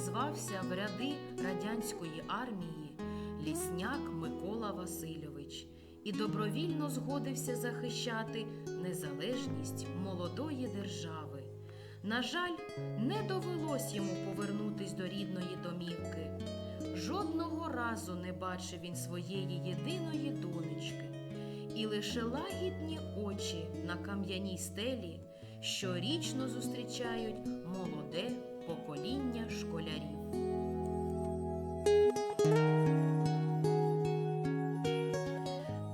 записався в ряди радянської армії лісняк Микола Васильович і добровільно згодився захищати незалежність молодої держави. На жаль, не довелось йому повернутись до рідної домівки. Жодного разу не бачив він своєї єдиної донечки, і лише лагідні очі на кам'яній стелі щорічно зустрічають молоде покоління школярів.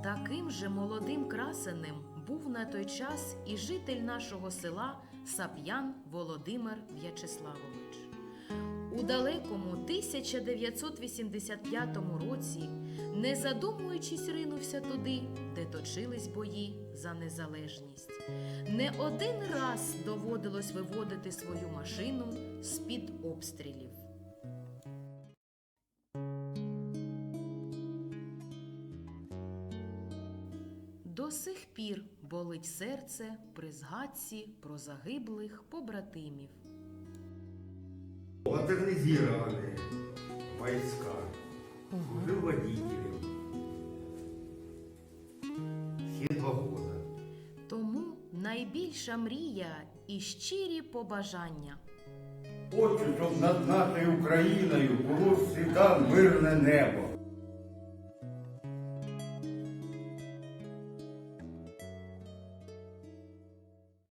Таким же молодим красенем був на той час і житель нашого села Сап'ян Володимир В'ячеславович. У далекому 1985 році, не задумуючись, ринувся туди, де точились бої за незалежність. Не один раз доводилось виводити свою машину з-під обстрілів. До сих пір болить серце при згадці про загиблих побратимів. Модернизированные войска, уже водители. Найбільша мрія і щирі побажання. Хочу, щоб над нашою Україною було завжди мирне небо.